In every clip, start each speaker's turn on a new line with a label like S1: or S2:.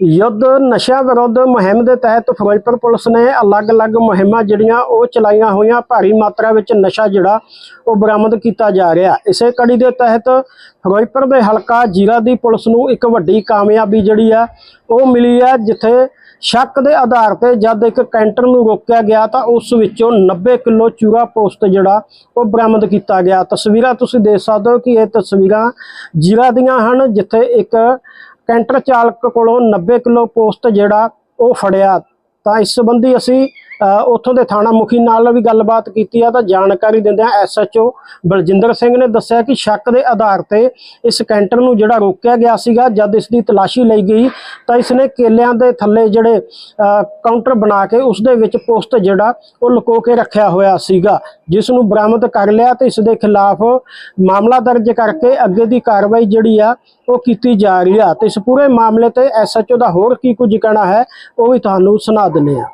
S1: ਯੁੱਧ ਨਸ਼ਾ ਵਿਰੁੱਧ ਮੁਹਿੰਮ ਦੇ ਤਹਿਤ ਫਿਰੋਜ਼ਪੁਰ ਪੁਲਿਸ ਨੇ ਅਲੱਗ-ਅਲੱਗ ਮੁਹਿੰਮਾਂ ਜਿਹੜੀਆਂ ਉਹ ਚਲਾਈਆਂ ਹੋਈਆਂ, ਭਾਰੀ ਮਾਤਰਾ ਵਿੱਚ ਨਸ਼ਾ ਜਿਹੜਾ ਉਹ ਬਰਾਮਦ ਕੀਤਾ ਜਾ ਰਿਹਾ। ਇਸੇ ਕੜੀ ਦੇ ਤਹਿਤ ਫਿਰੋਜ਼ਪੁਰ ਦੇ ਹਲਕਾ ਜੀਰਾ ਦੀ ਪੁਲਿਸ ਨੂੰ ਇੱਕ ਵੱਡੀ ਕਾਮਯਾਬੀ ਜਿਹੜੀ ਆ, ਉਹ ਮਿਲੀ ਆ, ਜਿੱਥੇ ਸ਼ੱਕ ਦੇ ਆਧਾਰ ਤੇ ਜਦ ਇੱਕ ਕੈਂਟਰ ਨੂੰ ਰੋਕਿਆ ਗਿਆ ਤਾਂ ਉਸ ਵਿੱਚੋਂ 90 ਕਿਲੋ ਚੂਰਾ ਪੋਸਟ ਜਿਹੜਾ ਉਹ ਬਰਾਮਦ ਕੀਤਾ ਗਿਆ। ਤਸਵੀਰਾਂ ਤੁਸੀਂ ਦੇਖ ਸਕਦੇ ਹੋ ਕਿ ਇਹ ਤਸਵੀਰਾਂ ਜੀਰਾ ਦੀਆਂ ਹਨ, ਜਿੱਥੇ ਇੱਕ ਕੈਂਟਰ ਚਾਲਕ ਕੋਲੋਂ 90 ਕਿਲੋ ਪੋਸਟ ਜਿਹੜਾ ਉਹ ਫੜਿਆ। ਤਾਂ ਇਸ ਸੰਬੰਧੀ ਅਸੀਂ ਉੱਥੋਂ ਦੇ ਥਾਣਾ ਮੁਖੀ ਨਾਲ ਵੀ ਗੱਲਬਾਤ ਕੀਤੀ ਆ ਤਾਂ ਜਾਣਕਾਰੀ ਦਿੰਦਿਆਂ ਐਸਐਚਓ ਬਲਜਿੰਦਰ ਸਿੰਘ ਨੇ ਦੱਸਿਆ ਕਿ ਸ਼ੱਕ ਦੇ ਆਧਾਰ ਤੇ ਇਸ ਕੈਂਟਰ ਨੂੰ ਜਿਹੜਾ ਰੋਕਿਆ ਗਿਆ ਸੀਗਾ, ਜਦ ਇਸ ਦੀ ਤਲਾਸ਼ੀ ਲਈ ਗਈ ਤਾਂ ਇਸ ਨੇ ਕੇਲਿਆਂ ਦੇ ਥੱਲੇ ਜਿਹੜੇ ਕਾਊਂਟਰ ਬਣਾ ਕੇ ਉਸ ਦੇ ਵਿੱਚ ਪੋਸਟ ਜਿਹੜਾ ਉਹ ਲੁਕੋ ਕੇ ਰੱਖਿਆ ਹੋਇਆ ਸੀਗਾ, ਜਿਸ ਨੂੰ ਬਰਾਮਦ ਕਰ ਲਿਆ ਤੇ ਇਸ ਦੇ ਖਿਲਾਫ ਮਾਮਲਾ ਦਰਜ ਕਰਕੇ ਅੱਗੇ ਦੀ ਕਾਰਵਾਈ ਜਿਹੜੀ ਆ ਉਹ ਕੀਤੀ ਜਾ ਰਹੀ ਆ। ਤੇ ਇਸ ਪੂਰੇ ਮਾਮਲੇ ਤੇ ਐਸਐਚਓ ਦਾ ਹੋਰ ਕੀ ਕੁਝ ਕਹਿਣਾ ਹੈ, ਉਹ ਵੀ ਤੁਹਾਨੂੰ ਸੁਣਾ ਦਿੰਦੇ ਆ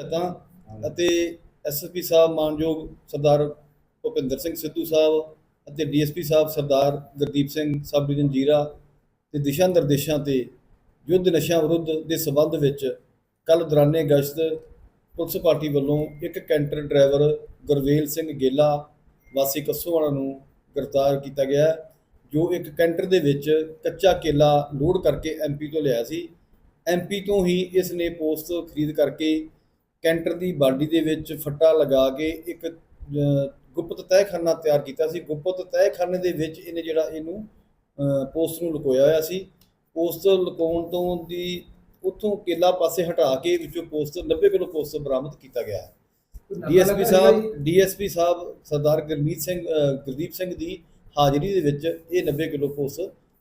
S2: ਹਦਾਇਤਾਂ ਅਤੇ ਐਸਐਸਪੀ ਸਾਹਿਬ ਮਾਨਯੋਗ ਸਰਦਾਰ ਭੁਪਿੰਦਰ ਸਿੰਘ ਸਿੱਧੂ ਸਾਹਿਬ ਅਤੇ ਡੀਐਸਪੀ ਸਾਹਿਬ ਸਰਦਾਰ ਗੁਰਦੀਪ ਸਿੰਘ ਸਬ ਡਿਵੀਜ਼ਨ ਜੀਰਾ ਦੇ ਦਿਸ਼ਾ ਨਿਰਦੇਸ਼ਾਂ ਤੇ ਯੁੱਧ ਨਸ਼ਿਆਂ ਵਿਰੁੱਧ ਦੇ ਸਬੰਧ ਵਿੱਚ ਕੱਲ ਦੌਰਾਨੇ ਗਸ਼ਤ ਪੁਲਿਸ ਪਾਰਟੀ ਵੱਲੋਂ ਇੱਕ ਕੈਂਟਰ ਡਰਾਈਵਰ ਗੁਰਵੇਲ ਸਿੰਘ ਗੇਲਾ ਵਾਸੀ ਕੱਸੋਵਾਲਾ ਨੂੰ ਗ੍ਰਿਫਤਾਰ ਕੀਤਾ ਗਿਆ, ਜੋ ਇੱਕ ਕੈਂਟਰ ਦੇ ਵਿੱਚ ਕੱਚਾ ਕੇਲਾ ਲੋਡ ਕਰਕੇ ਐਮਪੀ ਤੋਂ ਲਿਆ ਸੀ। ਐਮਪੀ ਤੋਂ ਹੀ ਇਸ ਨੇ ਪੋਸਟ ਖਰੀਦ ਕਰਕੇ ਕੈਂਟਰ ਦੀ ਬਾਡੀ ਦੇ ਵਿੱਚ ਫੱਟਾ ਲਗਾ ਕੇ ਇੱਕ ਗੁਪਤ ਤਹਿਖਾਨਾ ਤਿਆਰ ਕੀਤਾ ਸੀ। ਗੁਪਤ ਤਹਿਖਾਨੇ ਦੇ ਵਿੱਚ ਇਹਨੇ ਜਿਹੜਾ ਇਹਨੂੰ ਪੋਸਟ ਨੂੰ ਲੁਕੋਇਆ ਹੋਇਆ ਸੀ। ਪੋਸਟ ਲੁਕਾਉਣ ਤੋਂ ਦੀ ਉੱਥੋਂ ਕੇਲਾ ਪਾਸੇ ਹਟਾ ਕੇ ਵਿੱਚੋਂ ਪੋਸਟ 90 ਕਿਲੋ ਪੋਸਟ ਬਰਾਮਦ ਕੀਤਾ ਗਿਆ ਹੈ। ਡੀਐਸਪੀ ਸਾਹਿਬ ਡੀਐਸਪੀ ਸਾਹਿਬ ਸਰਦਾਰ ਗੁਰਮੀਤ ਸਿੰਘ ਗੁਰਦੀਪ ਸਿੰਘ ਦੀ ਹਾਜ਼ਰੀ ਦੇ ਵਿੱਚ ਇਹ 90 ਕਿਲੋ ਪੋਸਟ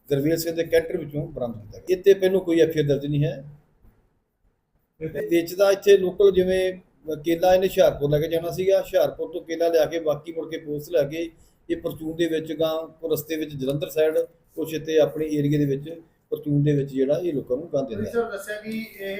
S2: ਗੁਰਵੇਲ ਸਿੰਘ ਦੇ ਕੈਂਟਰ ਵਿੱਚੋਂ ਬਰਾਮਦ ਕੀਤਾ ਗਿਆ। ਤੇ ਪਹਿਲੋਂ ਕੋਈ ਐਫਆਈਆਰ ਦਰਜ ਨਹੀਂ ਹੈ। ਵੇਚਦਾ ਇੱਥੇ ਲੋਕਲ ਜਿਵੇਂ ਕੇਲਾ ਇਹਨੇ ਹੁਸ਼ਿਆਰਪੁਰ ਲੈ ਕੇ ਜਾਣਾ ਸੀਗਾ। ਹੁਸ਼ਿਆਰਪੁਰ ਤੋਂ ਕੇਲਾ ਲਿਆ ਕੇ ਬਾਕੀ ਮੁੜ ਕੇ ਪੋਸਟ ਲੈ ਕੇ ਇਹ ਪਰਚੂਨ ਦੇ ਵਿੱਚ ਗਾਂ ਰਸਤੇ ਵਿੱਚ ਜਲੰਧਰ ਸਾਈਡ ਕੁਛ ਇੱਥੇ ਆਪਣੇ ਏਰੀਆ ਦੇ ਵਿੱਚ ਪਰਚੂਨ ਦੇ ਵਿੱਚ ਜਿਹੜਾ ਇਹ ਲੋਕਾਂ ਨੂੰ ਗਾਂ ਦਿੰਦਾ
S3: ਨੇ ਦੱਸਿਆ ਕਿ ਇਹ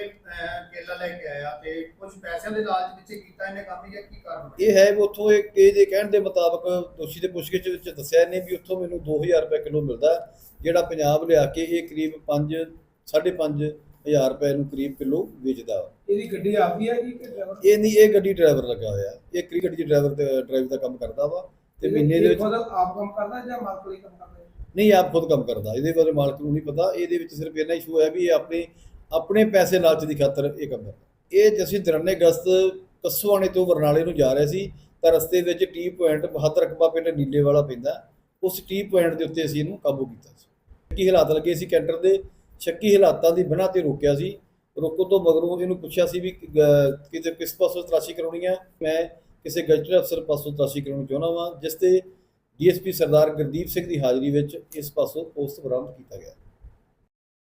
S3: ਕੇਲਾ ਲੈ ਕੇ ਆਇਆ ਤੇ ਕੁਝ ਪੈਸਿਆਂ ਦੇ ਲਾਲਚ ਵਿੱਚ ਕੀਤਾ ਇਹਨੇ ਕੰਮ ਜਾਂ ਕੀ ਕਾਰਨ
S2: ਇਹ ਹੈ ਵੀ ਉੱਥੋਂ ਇਹ ਕੇ ਦੇ ਕਹਿਣ ਦੇ ਮੁਤਾਬਕ ਦੋਸ਼ੀ ਦੇ ਪੁੱਛਗਿੱਛ ਵਿੱਚ ਦੱਸਿਆ ਇਹਨੇ ਵੀ ਉੱਥੋਂ ਮੈਨੂੰ 2000 ਰੁਪਏ ਕਿਲੋ ਮਿਲਦਾ ਜਿਹੜਾ ਪੰਜਾਬ ਲਿਆ ਕੇ ਇਹ ਕਰੀਬ 5 5.5 ਹਜ਼ਾਰ ਰੁਪਏ ਨੂੰ ਕਰੀਬ ਕਿਲੋ ਵੇਚਦਾ।
S4: ਇਹਦੀ ਗੱਡੀ ਆਪ ਹੀ ਹੈ ਜੀ ਕਿ ਡਰਾਈਵਰ
S2: ਇਹ ਨਹੀਂ ਇਹ ਗੱਡੀ ਡਰਾਈਵਰ ਲੱਗਾ ਹੋਇਆ। ਇਹ ਕਰੀ ਗੱਡੀ ਡਰਾਈਵਰ ਤੇ ਡਰਾਈਵ ਦਾ ਕੰਮ ਕਰਦਾ ਵਾ ਤੇ ਮਹੀਨੇ ਦੇ ਵਿੱਚ
S4: ਆਪ ਕੰਮ ਕਰਦਾ ਜਾਂ ਮਾਲਕ ਲਈ ਕੰਮ ਕਰਦਾ?
S2: ਨਹੀਂ ਆਪ ਖੁਦ ਕੰਮ ਕਰਦਾ। ਇਹਦੇ ਬਾਰੇ ਮਾਲਕ ਨੂੰ ਨਹੀਂ ਪਤਾ। ਇਹਦੇ ਵਿੱਚ ਸਿਰਫ ਇੰਨਾ ਇਸ਼ੂ ਹੈ ਵੀ ਇਹ ਆਪਣੇ ਆਪਣੇ ਪੈਸੇ ਲਾਲਚ ਦੀ ਖਾਤਰ ਇਹ ਕੰਮ ਕਰਦਾ। ਇਹ ਜਸੀਂ ਦਰਨੇ ਗਸਤ ਕਸਵਾਣੇ ਤੋਂ ਬਰਨਾਲੇ ਨੂੰ ਜਾ ਰਹੇ ਸੀ ਤਾਂ ਰਸਤੇ ਵਿੱਚ ਟੀ ਪੁਆਇੰਟ ਬਹੱਤ ਰਕਬਾ ਪਿੰਡ ਨੀਲੇ ਵਾਲਾ ਪੈਂਦਾ। ਉਸ ਟੀ ਪੁਆਇੰਟ ਦੇ ਉੱਤੇ ਅਸੀਂ ਇਹਨੂੰ ਕਾਬੂ ਕੀਤਾ ਸੀ। ਸ਼ੱਕੀ ਹਾਲਾਤ ਲੱਗੇ ਸੀ ਕੈਂਟਰ ਦੇ? ਸ਼ੱਕੀ ਹਾਲਾਤਾਂ ਦੀ ਬਿਨਾਂ ਤੇ ਰੋਕਿਆ ਸੀ। ਰੋਕੋ ਤੋਂ ਮਗਰੋਂ ਇਹਨੂੰ ਪੁੱਛਿਆ ਸੀ ਵੀ ਅਹ, ਕਿਤੇ ਕਿਸ ਪਾਸੋਂ ਤਲਾਸ਼ੀ ਕਰਾਉਣੀ ਹੈ ਮੈਂ ਕਿਸੇ ਗਜ਼ਟਡ ਅਫਸਰ ਪਾਸੋਂ ਤਲਾਸ਼ੀ ਕਰਾਉਣੀ ਚਾਹੁੰਦਾ ਵਾਂ ਜਿਸ ਤੇ ਡੀਐਸਪੀ ਸਰਦਾਰ ਗੁਰਦੀਪ ਸਿੰਘ ਦੀ ਹਾਜ਼ਰੀ ਵਿੱਚ ਇਸ ਪਾਸੋਂ ਪੋਸਟ ਬਰਾਮਦ ਕੀਤਾ ਗਿਆ।